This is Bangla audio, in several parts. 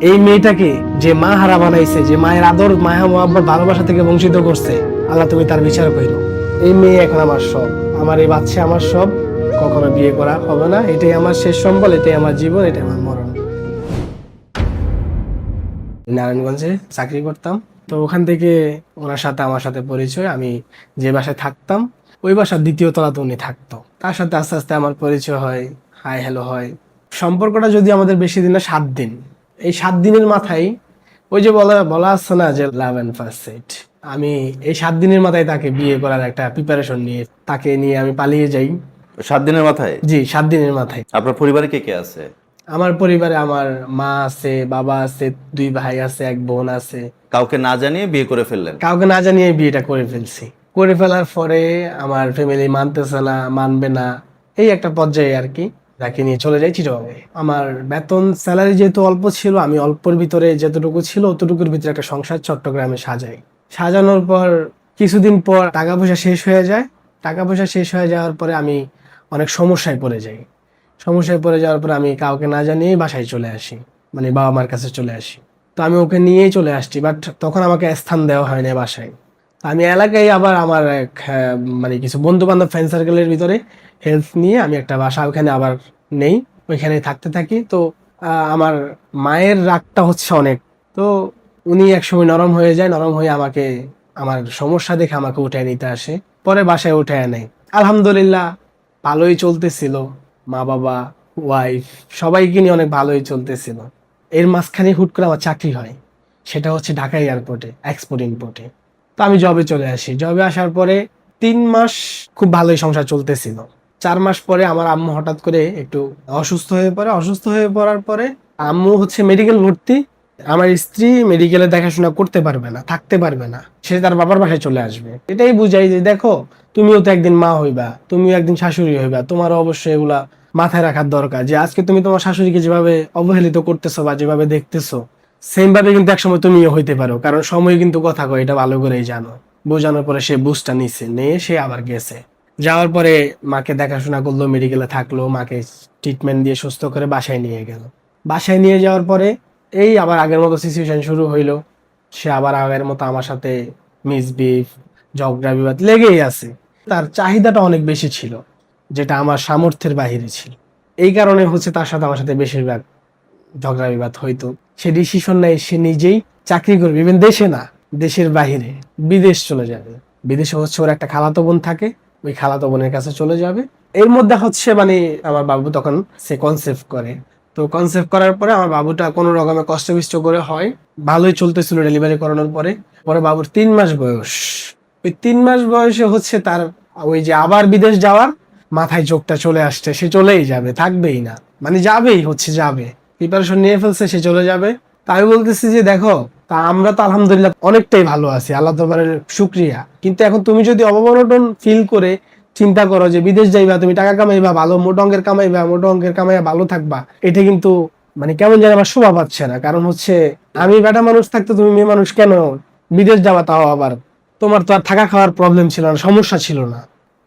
এই মেয়েটাকে যে মা হারা বানাইছে, যে মায়ের আদর, মায়া, মোহাব্বত, ভালোবাসা থেকে বঞ্চিত করছে, আল্লাহ তুমি তার বিচার করো এই মেয়ে এখন আমার সব। আমার এই বাচ্চা আমার সব। কখনো বিয়ে করা হবে না। এটাই আমার শেষ সম্বল, এটাই আমার জীবন, এটাই আমার মরণ। নারায়ণগঞ্জে চাকরি করতাম। তো ওখান থেকে ওনার সাথে আমার সাথে পরিচয়। আমি যে বাসায় থাকতাম, ওই বাসার দ্বিতীয় তলাতে উনি থাকতো। তার সাথে আস্তে আস্তে আমার পরিচয় হয়, হাই, হ্যালো হয়। সম্পর্কটা যদি আমাদের বেশি দিন না, সাত দিন। এই সাত দিনের মাথায় ওই যে বলা বলা আসছে না যে লাভ অ্যান্ড ফার্স্ট সেট আমি এই সাত দিনের মাথায় তাকে বিয়ে করার একটা প্রিপারেশন নিয়ে তাকে নিয়ে আমি পালিয়ে যাই। সাত দিনের মাথায়? জি সাত দিনের মাথায়। আপনার পরিবারে কে কে আছে? আমার পরিবারে আমার মা আছে বাবা আছে দুই ভাই আছে এক বোন আছে। কাউকে না জানিয়ে বিয়ে করে ফেললেন? কাউকে না জানিয়ে বিয়েটা করে ফেলছি। করে ফেলার পরে আমার ফ্যামিলি মানতেছে না মানবে না এই একটা পর্যায়ে আর কি। তাকে নিয়ে চলে যাই চিটাগাঙে আমার বেতন স্যালারি যেহেতু অল্প ছিল, আমি অল্পর ভিতরে যতটুকু ছিল, অতটুকুর ভিতরে একটা সংসার চট্টগ্রামে সাজাই। সাজানোর পর কিছুদিন পর টাকা পয়সা শেষ হয়ে যায়। টাকা পয়সা শেষ হয়ে যাওয়ার পরে আমি অনেক সমস্যায় পড়ে যাই। সমস্যায় পড়ে যাওয়ার পর আমি কাউকে না জানিয়ে বাসায় চলে আসি মানে বাবা মার কাছে চলে আসি। তো আমি ওকে নিয়েই চলে আসছি বাট তখন আমাকে স্থান দেওয়া হয় না বাসায়। আমি এলাকায় আবার আমার এক মানে কিছু বন্ধু বান্ধব ফ্রেন্ড সার্কেলের ভিতরে হেলথ নিয়ে আমি একটা বাসা ওখানে আবার নেই, ওইখানে থাকতে থাকি। তো আমার মায়ের রাগটা হচ্ছে অনেক। তো উনি একসময় নরম হয়ে যায়, নরম হয়ে আমাকে, আমার সমস্যা দেখে আমাকে উঠে নিতে আসে। পরে বাসায় উঠে নেয় আলহামদুলিল্লাহ, ভালোই চলতেছিল। মা বাবা ওয়াইফ সবাইকে নিয়ে অনেক ভালোই চলতেছিল। এর মাঝখানে হুট করে আমার চাকরি হয়। সেটা হচ্ছে ঢাকা এয়ারপোর্টে এক্সপোর্ট ইম্পোর্টে তো আমি জবে চলে আসি। জবে আসার পরে তিন মাস খুব ভালোই সংসার চলতেছিল। চার মাস পরে আমার আম্মু হঠাৎ করে একটু অসুস্থ হয়ে পড়ে। অসুস্থ হয়ে পড়ার পরে আম্মু হচ্ছে মেডিকেল ভর্তি। আমার স্ত্রী মেডিকেলে দেখাশোনা করতে পারবে না, থাকতে পারবে না। সে তার বাবার বাসায় চলে আসবে। এটাই বুঝাই যে, দেখো, তুমিও তো একদিন মা হইবা, তুমিও একদিন শাশুড়ি হইবা। তোমারও অবশ্যই এগুলা মাথায় রাখার দরকার যে, আজকে তুমি তোমার শাশুড়িকে যেভাবে অবহেলিত করতেছো বা যেভাবে দেখতেছো সেম ভাবে কিন্তু একসময় তুমিও হইতে পারো, কারণ সময় কিন্তু কথা কয়, এটা ভালো করেই জানো। বোঝানোর পরে সে বুঝটা নিছে, নিয়ে সে আবার গেছে। যাওয়ার পরে মাকে দেখাশোনা করল মেডিকেলে থাকল, মাকে ট্রিটমেন্ট দিয়ে সুস্থ করে বাসায় নিয়ে গেল। বাসায় নিয়ে যাওয়ার পরে এই আবার আগের মতো সিচুয়েশন শুরু হইল। সে আবার আগের মতো আমার সাথে মিসবিফ ঝগড়া বিবাদ লেগেই আছে। তার চাহিদাটা অনেক বেশি ছিল, যেটা আমার সামর্থ্যের বাহিরে ছিল। এই কারণে হচ্ছে তার সাথে আমার সাথে বেশিরভাগ ঝগড়া বিবাদ হইতো। সে ডিসিশন নেয়, সে নিজেই চাকরি করবে। ইভেন দেশে না, দেশের বাহিরে। বিদেশ চলে যাবে। বিদেশে হচ্ছে ওর একটা খালাতো বোন থাকে, ওই খালাতো বোনের কাছে চলে যাবে। এর মধ্যে হচ্ছে মানে আমার বাবু তখন সে কনসেপ্ট করে। তো কনসেপ্ট করার পরে আমার বাবুটা কোনো রকমে কষ্ট বিষ্ট করে হয়। ভালোই চলতেছিল ডেলিভারি করানোর পরে। পরে বাবুর তিন মাস বয়স। ওই তিন মাস বয়সে হচ্ছে তার ওই যে আবার বিদেশ যাওয়ার মাথায় চোখটা চলে আসছে। সে চলেই যাবে, থাকবেই না। মানে যাবেই, হচ্ছে যাবে। প্রিপারেশন নিয়ে ফেলছে, সে চলে যাবে। তা আমি বলতেছি যে, দেখো, তা আমরা তো আলহামদুলিল্লাহ অনেকটাই ভালো আছি, আল্লাহ তোমার শুক্রিয়া। কিন্তু এখন তুমি যদি অবমনটন ফিল করে চিন্তা করো যে, বিদেশ যাইবা, তুমি টাকা কামাইবা, ভালো, মোটা অঙ্কের কামাইবা, মোটা অঙ্কের কামাইয়া ভালো থাকবা, এটা কিন্তু মানে কেমন যেন আমার শোভা পাচ্ছে না। কারণ হচ্ছে, আমি বেটা মানুষ থাকতে তুমি মেয়ে মানুষ কেন? বিদেশ যাওয়া তাও আবার। তোমার তো আর থাকা খাওয়ার প্রবলেম ছিল না, সমস্যা ছিল না।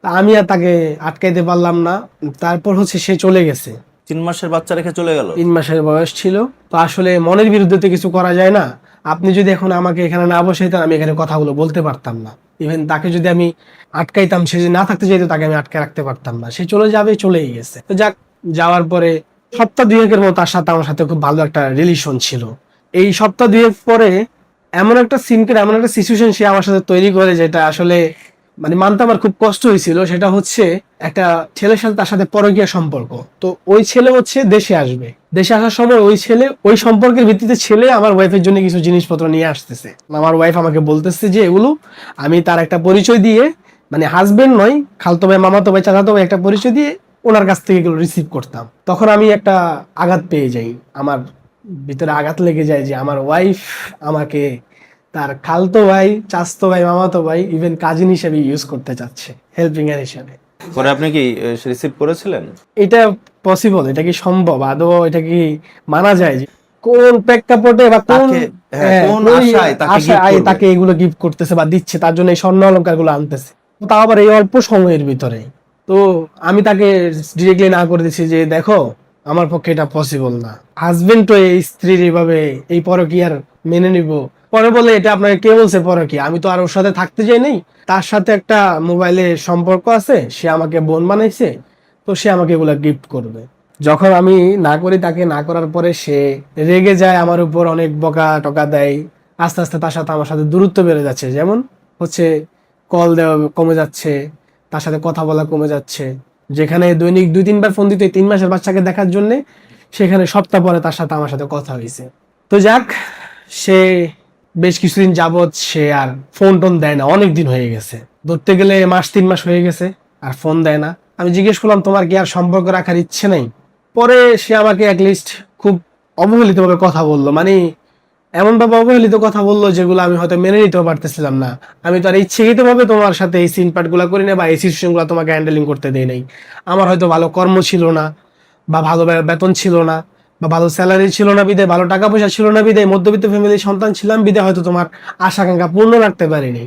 তা আমি আর তাকে আটকাইতে পারলাম না। তারপর হচ্ছে সে চলে গেছে। তিন মাসের বাচ্চা রেখে চলে গেল? তিন মাসের বয়স ছিল। তো আসলে মনের বিরুদ্ধে তো কিছু করা যায় না। আপনি যদি এখন আমাকে এখানে না বসাইতেন, আমি এখানে কথাগুলো বলতে পারতাম না। ইভেন তাকে যদি আমি আটকাইতাম, সে যদি না থাকতে চাইতো, তাকে আমি আটকে রাখতে পারতাম না। সে চলে যাবে, চলেই গেছে। তো যাক, যাওয়ার পরে সপ্তাহ দুয়েকের মতো তার সাথে আমার সাথে খুব ভালো একটা রিলেশন ছিল। এই সপ্তাহ দুয়েক পরে এমন একটা সিন করে এমন একটা সিচুয়েশন সে আমার সাথে তৈরি করে, যেটা আসলে মানে মানতে আমার খুব কষ্ট হয়েছিল, সেটা হচ্ছে একটা ছেলের সাথে তার সাথে পরকীয়া সম্পর্ক। তো ওই ছেলে হচ্ছে দেশে আসবে। দেশে আসার সময় ওই ছেলে, ওই সম্পর্কের ভিত্তিতে ছেলে আমার ওয়াইফের জন্য কিছু জিনিসপত্র নিয়ে আসতেছে। আমার ওয়াইফ আমাকে বলতেছে যে, এগুলো আমি তার একটা পরিচয় দিয়ে মানে হাজবেন্ড নয়, খালতো ভাই, মামাতো ভাই, চাচাতো ভাই একটা পরিচয় দিয়ে ওনার কাছ থেকে এগুলো রিসিভ করতাম। তখন আমি একটা আঘাত পেয়ে যাই। আমার ভিতরে আঘাত লেগে যায় যে, আমার ওয়াইফ আমাকে তার খালতো ভাই চাস্তো ভাই মামাতো ভাই ইভেন কাজিন হিসেবে ইউজ করতে চাচ্ছে হেল্পিং এর হিসেবে। পরে আপনি কি রিসিভ করেছিলেন? এটা পসিবল এটা কি সম্ভব? আদৌ এটা কি মানা যায় কোন প্রেক্ষাপটে বা কোন হ্যাঁ, হ্যাঁ, কোন আশায় তাকে এগুলো গিফট করতেছে বা দিচ্ছে তার জন্য এই স্বর্ণ অলঙ্কারগুলো আনতেছে। তাও আবার এই অল্প সময়ের ভিতরে তো আমি তাকে ডিরেক্টলি না করে দিচ্ছি যে দেখো আমার পক্ষে এটা পসিবল না। হাজবেন্ড তো এই স্ত্রীর এইভাবে এই পরকীয়ার মেনে নিব পরে বলে এটা আপনাকে কে বলছে? পরে কি? আমি তো আর ওর সাথে থাকতে চাই নাই। তার সাথে একটা মোবাইলে সম্পর্ক আছে, সে আমাকে বোন বানাইছে, তো সে আমাকে এগুলা গিফট করবে। যখন আমি না করি, তাকে না করার পরে সে রেগে যায়, আমার উপর অনেক বকা টকা দেয়। আস্তে আস্তে তার সাথে আমার সাথে দূরত্ব বেড়ে যাচ্ছে। যেমন হচ্ছে কল দেওয়া কমে যাচ্ছে, তার সাথে কথা বলা কমে যাচ্ছে। যেখানে দৈনিক দুই, তিনবার ফোন দিতে তিন মাসের বাচ্চাকে দেখার জন্য, সেখানে সপ্তাহ পরে তার সাথে আমার সাথে কথা হয়েছে তো যাক, সে বেশ কিছুদিন যাবৎ সে আর ফোন টোন দেয় না অনেক দিন হয়ে গেছে। ধরতে গেলে মাস, তিন মাস হয়ে গেছে, আর ফোন দেয় না। আমি জিজ্ঞেস করলাম, তোমার কি আর সম্পর্ক রাখার ইচ্ছে নেই? পরে সে আমাকে লিস্ট খুব অবহেলিতভাবে কথা বলল। মানে এমন ভাবে অবহেলিত কথা বলল যেগুলো আমি হয়তো মেনে নিতেও পারতেছিলাম না। আমি তো আর ইচ্ছাকৃত ভাবে তোমার সাথে এই সিন পার্টগুলা করি না বা এই সিচুয়েশনগুলো তোমাকে হ্যান্ডেলিং করতে দেই নাই। আমার হয়তো ভালো কর্ম ছিল না বা ভালো বেতন ছিল না। বা ভালো স্যালারি ছিল না বিদে ভালো টাকা পয়সা ছিল না বিদে মধ্যবিত্ত ফ্যামিলির সন্তান ছিলাম বিদে হয়তো তোমার আশা আকাঙ্ক্ষা পূর্ণ রাখতে পারিনি।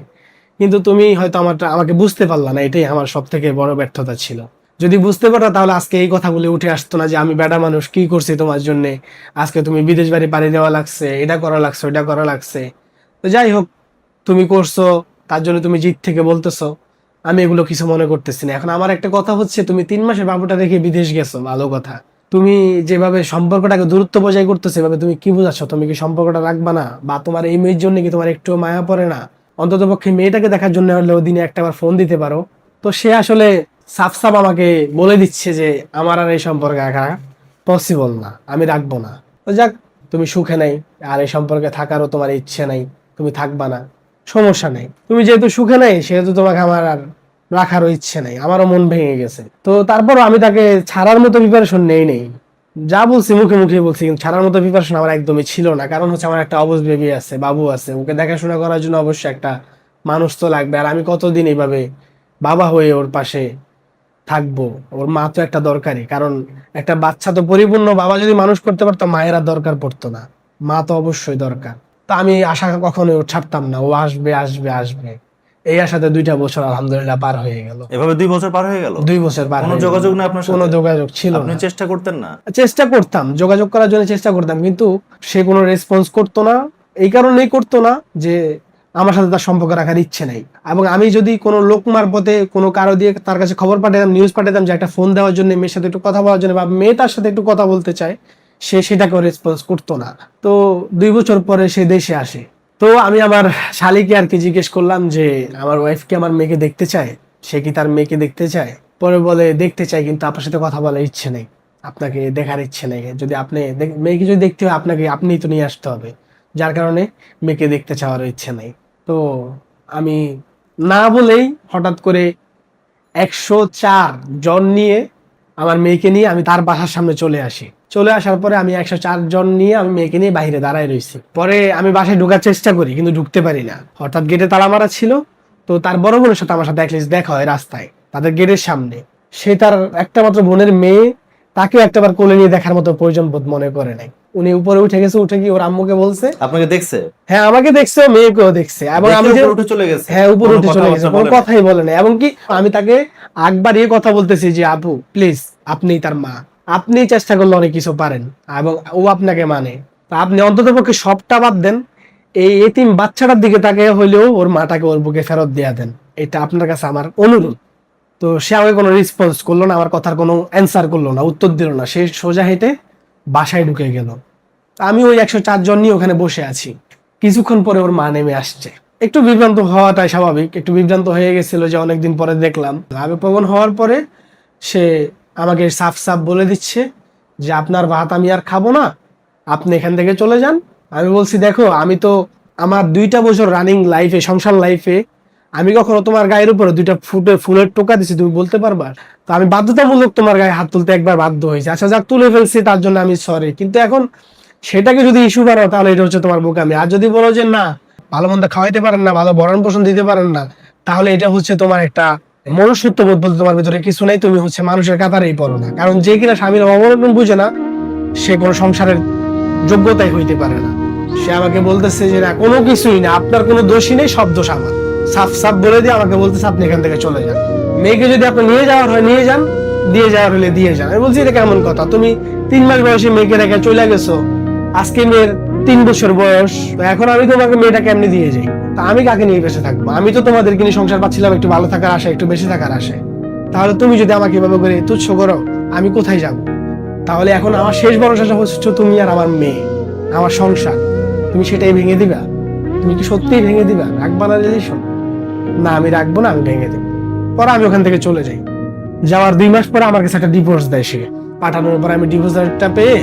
কিন্তু তুমি হয়তো আমার আমাকে বুঝতে পারলা না, এটাই আমার সব থেকে বড় ব্যর্থতা ছিল। যদি বুঝতে পারো, তাহলে আজকে এই কথাগুলো উঠে আসতো না যে আমি বেটা মানুষ, কি করছি তোমার জন্য? আজকে তুমি বিদেশ বাড়ি পাড়ি দেওয়া লাগছে, এটা করা লাগছে ওটা করা লাগছে। তো যাই হোক, তুমি করছ, তার জন্য তুমি জিত থেকে বলতেছো। আমি এগুলো কিছু মনে করতেছি না। এখন আমার একটা কথা হচ্ছে, তুমি তিন মাসের বাবুটা রেখে বিদেশ গেছো, ভালো কথা। তুমি যেভাবে সম্পর্কটাকে দূরত্ব বজায় করতেছো, এভাবে তুমি কি বোঝাচ্ছ? তুমি কি সম্পর্কটা রাখবা না? বা তোমার এই মেয়ের জন্য কি তোমার একটু মায়া পড়ে না? অন্তত পক্ষে মেয়েটাকে দেখার জন্য হলেও দিনে একটা বার ফোন দিতে পারো। তো সে আসলে সাফ সাফ আমাকে বলে দিচ্ছে যে, আমার আর এই সম্পর্কে রাখা পসিবল না, আমি রাখব না। তো যাক, তুমি সুখে নাই, আর এই সম্পর্কে থাকারও তোমার ইচ্ছে নাই, তুমি থাকবা না, সমস্যা নেই। তুমি যেহেতু সুখে নাই, সেহেতু তোমাকে আমার আর রাখারও ইচ্ছে নাই, আমারও মন ভেঙে গেছে। তো তারপরও আমি তাকে ছাড়ার মতো প্রিপারেশন নেই নেই। যা বলছি মুখে মুখে বলছি, কিন্তু ছাড়ার মতো প্রিপারেশন আমার একদমই ছিল না। কারণ হচ্ছে আমার একটা অবস বেবি আছে, বাবু আছে। ওকে দেখাশোনা করার জন্য অবশ্যই একটা মানুষ তো লাগবে। আর আমি কতদিন এইভাবে বাবা হয়ে ওর পাশে থাকব? ওর মা তো একটা দরকারি কারণ একটা বাচ্চা তো পরিপূর্ণ বাবা যদি মানুষ করতে পারতো, মায়ের দরকার পড়তো না। মা তো অবশ্যই দরকার। তা আমি আশা কখনোই ছাড়তাম না। ও আসবে আসবে আসবে। এই আশাতে দুইটা বছর আলহামদুলিল্লাহ পার হয়ে গেল। এভাবে দুই বছর পার হয়ে গেল? দুই বছর পার কোনো যোগাযোগ না আপনার কোনো যোগাযোগ ছিল আপনি চেষ্টা করতেন না? চেষ্টা করতাম যোগাযোগ করার জন্য চেষ্টা করতাম কিন্তু সে কোনো রেসপন্স করতো না। এই কারণেই করতো না যে আমার সাথে তার সম্পর্ক রাখার ইচ্ছে নেই। এবং আমি যদি কোনো লোক মারফতে কোনো কারও দিয়ে তার কাছে খবর পাঠাতাম নিউজ পাঠাতাম যে একটা ফোন দেওয়ার জন্য মেয়ের সাথে একটু কথা বলার জন্য বা মেয়ে তার সাথে একটু কথা বলতে চায় সে সেটাকেও রেসপন্স করতো না। তো দুই বছর পরে সে দেশে আসে। তো আমি আমার শালিকে আর কি জিজ্ঞেস করলাম যে, আমার ওয়াইফ কি আমার মেয়েকে দেখতে চায়? সে কি তার মেয়েকে দেখতে চায়? পরে বলে, দেখতে চাই, কিন্তু আপনার সাথে কথা বলার ইচ্ছে নেই। আপনাকে দেখার ইচ্ছে নেই। যদি আপনি মেয়েকে যদি দেখতে হয়, আপনাকে, আপনিই তো নিয়ে আসতে হবে। যার কারণে মেয়েকে দেখতে চাওয়ার ইচ্ছে নেই। তো আমি না বলেই হঠাৎ করে একশো চার জন নিয়ে আমার মেয়েকে নিয়ে আমি তার বাসার সামনে চলে আসি। চলে আসার পরে আমি একশো চারজন নিয়ে আমি মেয়েকে নিয়ে বাইরে দাঁড়ায় রয়েছি। পরে আমি বাসায় ঢোকার চেষ্টা করি, কিন্তু ঢুকতে পারি না। হঠাৎ গেটে তারা মারা ছিল, তো তার বড় বোনের সাথে আমার সাথে অ্যাটলিস্ট দেখা হয় রাস্তায়, তাদের গেটের সামনে। সে তার একটা মাত্র বোনের মেয়ে, তাকেও একটাবার কোলে নিয়ে দেখার মতো প্রয়োজন বোধ মনে করে নাই। উনি উপরে উঠে গেছে উঠে ওর আম্মুকে বলছে। আপনাকে দেখছে? হ্যাঁ আমাকে দেখছে মেয়েকেও দেখছে। এবং আমি যে উঠে চলে গেছে। হ্যাঁ উপরে উঠে চলে গেছে কোনো কথাই বলে না। এবং কি আমি তাকে কথা বলতেছি যে আপু প্লিজ আপনি তার মা। আপনি চেষ্টা করলে অনেক কিছু পারেন এবং ও আপনাকে মানে। আপনি অন্তত পক্ষে সবটা বাদ দেন। এই এতিম বাচ্চাটার দিকে তাকে হইলেও ওর মাটাকে ওর বুকে ফেরত দেয়া দেন। এটা আপনার কাছে আমার অনুরোধ। তো সে আমাকে কোনো রেসপন্স করল না আমার কথার কোনো অ্যান্সার করল না উত্তর দিল না। সে সোজা হেঁটে বাসায় ঢুকে গেল। আমি ওই একশো চারজন নিয়ে ওখানে বসে আছি। কিছুক্ষণ পরে ওর মা নেমে আসছে। একটু বিভ্রান্ত হওয়াটাই স্বাভাবিক। একটু বিভ্রান্ত হয়ে গেছিল যে অনেকদিন পরে দেখলাম। আবেগপ্রবণ হওয়ার পরে সে আমাকে সাফ সাফ বলে দিচ্ছে যে, আপনার ভাত আমি আর খাব না। আপনি এখান থেকে চলে যান। আমি বলছি, দেখো, আমি তো আমার দুইটা বছর রানিং লাইফে সংসার লাইফে আমি কখনো তোমার গায়ের উপরে দুইটা ফুটে ফুলের টোকা দিছি, তুমি বলতে পারবা? তো আমি বাধ্যতামূলক তোমার গায়ে হাত তুলতে একবার বাধ্য হয়েছে। আচ্ছা যাক, তুলে ফেলছি, তার জন্য আমি সরি কিন্তু এখন সেটাকে যদি ইস্যু বানাও তাহলে এটা হচ্ছে তোমার বোকামি। আর যদি বলো যে না, ভালো মন্দ খাওয়াইতে পারেন না, ভালো ভরণ পোষণ দিতে পারেন না, তাহলে এটা হচ্ছে তোমার একটা মনুষ্যত্ব বোধ বলতে তোমার ভিতরে কিছু নাই, তুমি হচ্ছে মানুষের কাতারেই পড়ো না। কারণ যে কিনা স্বামীর অবলম্বন বুঝে না, সে কোনো সংসারের যোগ্যতাই হইতে পারে না। সে আমাকে বলতেছে যে না, কোনো কিছুই না, আপনার কোনো দোষই নেই, সব দোষ আমার। সাফ সাফ বলে দিয়ে আমাকে বলতেছে, আপনি এখান থেকে চলে যান। মেয়েকে যদি আপনি নিয়ে যাওয়ার হয়, নিয়ে যান, দিয়ে যাওয়ার হলে দিয়ে যান। আমি বলছি, এটা কেমন কথা? তুমি তিন মাস বয়সে মেয়েকে রেখে চলে গেছো। আজকে মেয়ের তিন বছর বয়স। এখন আমি তোমাকে মেয়েটা কেমনি দিয়ে যাই। তা আমি কাকে নিয়ে বেঁচে থাকব? আমি তো তোমাদেরকে নিয়ে সংসার পাচ্ছিলাম, একটু ভালো থাকার আশা একটু বেশি থাকার আশা তাহলে তুমি যদি আমাকে এভাবে করে তুচ্ছ করো, আমি কোথায় যাব? তাহলে এখন আমার শেষ ভরসা হচ্ছে তুমি আর আমার মেয়ে, আমার সংসার। তুমি সেটাই ভেঙে দিবা? তুমি কি সত্যিই ভেঙে দিবা? রাখবা না রিলেশন না, আমি রাখব না, আমি ভেঙে দেবো। পরে আমি ওখান থেকে চলে যাই। যাওয়ার দুই মাস পরে আমার কাছে একটা ডিভোর্স দেয় সে। পাঠানোর পর আমি ডিভোর্সটা পেয়ে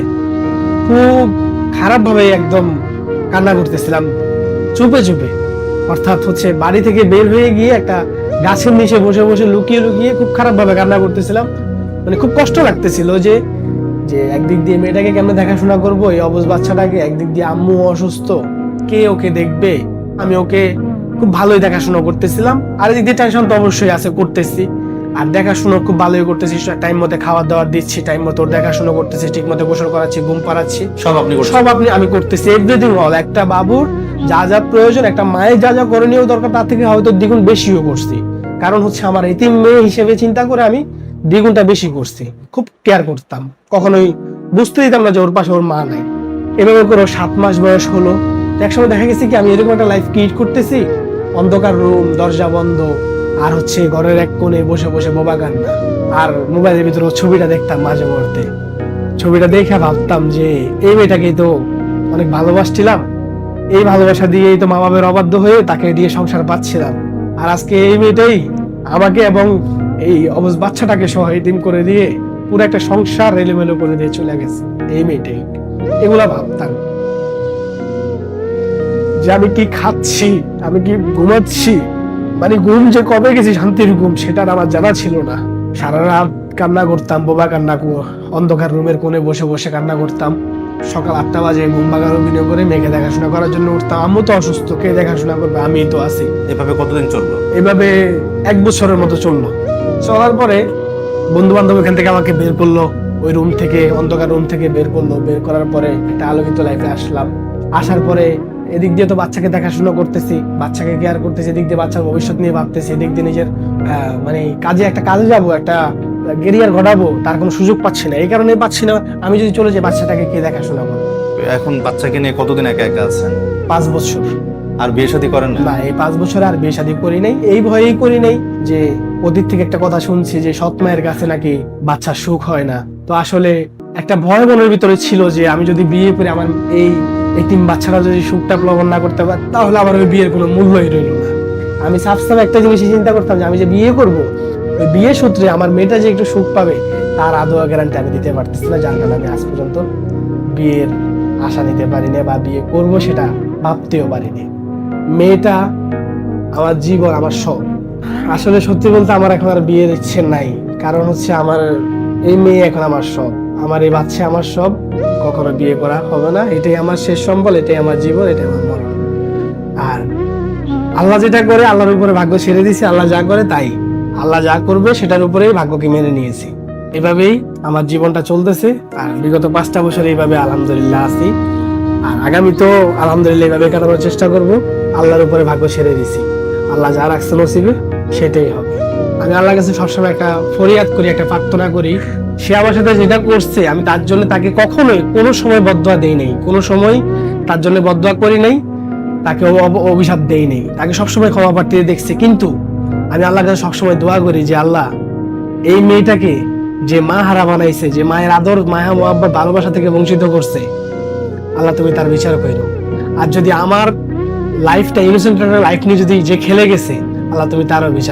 খুব খারাপ ভাবে একদম কান্না করতেছিলাম। চুপে চুপে। অর্থাৎ হচ্ছে বাড়ি থেকে বের হয়ে গিয়ে একটা গাছের নিচে বসে বসে লুকিয়ে লুকিয়ে খুব খারাপ ভাবে কান্না করতেছিলাম। মানে খুব কষ্ট লাগতেছিল যে যে একদিক দিয়ে মেয়েটাকে কেমন দেখাশোনা করব? এই অবশ বাচ্চাটাকে একদিক দিয়ে আম্মু অসুস্থ। কে ওকে দেখবে? আমি ওকে খুব ভালোই দেখাশোনা করতেছিলাম। আর এদিক দিয়ে টেনশন তো অবশ্যই আছে করতেছি। আর দেখাশোনা খুব ভালোই করতেছি টাইম মতো খাবার দাবার দিচ্ছি টাইম মতো দেখাশোনা করতেছি ঠিক মতো গোসল করাচ্ছি ঘুম পাড়াচ্ছি। সব আপনি সব আপনি আমি করতেছি এভরিথিং অল একটা বাবুর যা যা প্রয়োজন একটা মায়ের যা যা করণীয় দরকার তার থেকে হয়তো দ্বিগুণ বেশিও করছি। কারণ হচ্ছে আমার এতিম মেয়ে হিসেবে চিন্তা করে আমি দ্বিগুণটা বেশি করছি। খুব কেয়ার করতাম। কখনোই বুঝতে দিতাম না যে ওর পাশে ওর মা নাই। এভাবে করে সাত মাস বয়স হলো। একসময় দেখা গেছে কি আমি এরকম একটা লাইফ ক্রিয়েট করতেছি অন্ধকার রুম, দরজা বন্ধ, আর হচ্ছে ঘরের এক কোণে বসে বসে বোবা কান্না আর মোবাইলের ভিতরে ছবিটা দেখতাম মাঝে মধ্যে। ছবিটা দেখে ভাবতাম যে, এই মেয়েটাকেই তো অনেক ভালোবাসছিলাম। এই ভালোবাসা দিয়েই তো মা বাবার অবাধ্য হয়ে তাকে দিয়ে সংসার পাচ্ছিলাম। আর আজকে এই মেয়েটাই আমাকে এবং এই অবস বাচ্চাটাকে সহ করে দিয়ে পুরো একটা সংসার এলোমেলো করে দিয়ে চলে গেছে। এই মেয়েটাই। এগুলা ভাবতাম। যে আমি কি খাচ্ছি আমি কি ঘুমাচ্ছি? মানে ঘুম যে কবে গেছি শান্তির ঘুম সেটা আমার জানা ছিল না। সারা রাত কান্না করতাম বোবা কান্না কর- অন্ধকার রুমের কোণে বসে বসে কান্না করতাম। সকাল আটটা বাজে ঘুম ভাঙার অভিনয় করে মেয়েকে দেখাশোনা করার জন্য উঠতাম। আম্মু তো অসুস্থ কে দেখাশোনা করবে? আমি তো আছি। এভাবে কতদিন চলল? এভাবে এক বছরের মতো চলল। চলার পরে বন্ধু বান্ধব এখান থেকে আমাকে বের করল। ওই রুম থেকে অন্ধকার রুম থেকে বের করল। বের করার পরে একটা আলোকিত লাইফে আসলাম। আসার পরে এদিক দিয়ে তো বাচ্চাকে দেখাশোনা করতেছি বাচ্চাকে কেয়ার করতেছি এদিক দিয়ে বাচ্চার ভবিষ্যৎ নিয়ে ভাবতেছি এদিক দিয়ে নিজের মানে কাজে একটা কাজে যাব একটা কেরিয়ার ঘটাবো তার কোনো সুযোগ পাচ্ছি না। এই কারণে পাচ্ছি না আমি যদি চলে যাই বাচ্চাটাকে কে দেখাশোনা করবে? এখন বাচ্চাকে নিয়ে কতদিন একা একা আছেন? পাঁচ বছর। আর বিয়ে শাদী করেন না? এই পাঁচ বছরে আর বিয়ে শাদী করি নাই এই ভয়েই করি নাই যে অতীত থেকে একটা কথা শুনছি যে সৎ মায়ের কাছে নাকি বাচ্চার সুখ হয় না। তো আসলে একটা ভয় মনের ভিতরে ছিল যে আমি যদি বিয়ে করে আমার এই এই তিন বাচ্চারা যদি সুখটা প্লবন না করতে পারে, তাহলে আমার ওই বিয়ের কোনো মূল্যই রইল না। আমি সবসময় একটা জিনিসই চিন্তা করতাম যে আমি যে বিয়ে করব, ওই বিয়ে সূত্রে আমার মেয়েটা যে একটু সুখ পাবে, তার আদৌ গ্যারান্টি আমি দিতে পারতেছি না, যার কারণে আমি আজ পর্যন্ত বিয়ের আশা নিতে পারিনি বা বিয়ে করব সেটা ভাবতেও পারিনি। মেয়েটা আমার জীবন, আমার সব আসলে সত্যি বলতে আমার এখন আর বিয়ের ইচ্ছে নাই, কারণ হচ্ছে আমার এই মেয়ে এখন আমার সব আমার এই বাচ্চা, আমার সব। কখনো বিয়ে করা হবে না। এটাই আমার শেষ সম্বল, এটাই আমার জীবন, এটাই আমার মরণ। আর আল্লাহ যেটা করে, আল্লাহর উপরে ভাগ্য ছেড়ে দিয়েছি। আল্লাহ যা করে, তাই। আল্লাহ যা করবে, সেটার উপরেই ভাগ্যকে মেনে নিয়েছি। এভাবেই আমার জীবনটা চলতেছে। আর বিগত পাঁচটা বছর এইভাবে আলহামদুলিল্লাহ আছি। আর আগামী তো আলহামদুলিল্লাহ এইভাবে কাটানোর চেষ্টা করব। আল্লাহর উপরে ভাগ্য ছেড়ে দিছি আল্লাহ যা রাখছে নসিবে, সেটাই হবে। আমি আল্লাহর কাছে সবসময় একটা ফরিয়াদ করি, একটা প্রার্থনা করি। সে আমার সাথে যেটা করছে, আমি তার জন্য তাকে কখনোই কোনো সময় বদয়া দেই নাই। কোনো সময় তার জন্য বদয়া করি নাই, তাকে অভিশাপ দেই নাই। তাকে সবসময় ক্ষমা প্রার্থী দেখছে। কিন্তু আমি আল্লাহর কাছে সবসময় দোয়া করি যে, আল্লাহ, এই মেয়েটাকে যে মা হারা বানাইছে, যে মায়ের আদর, মায়া, মোহাব্বত, ভালোবাসা থেকে বঞ্চিত করছে, আল্লাহ তুমি তার বিচার করো। আর যদি আমার লাইফটা ইনোসেন্ট লাইফ নিয়ে যদি যে খেলে গেছে, আল্লাহ তুমি তারও বিচার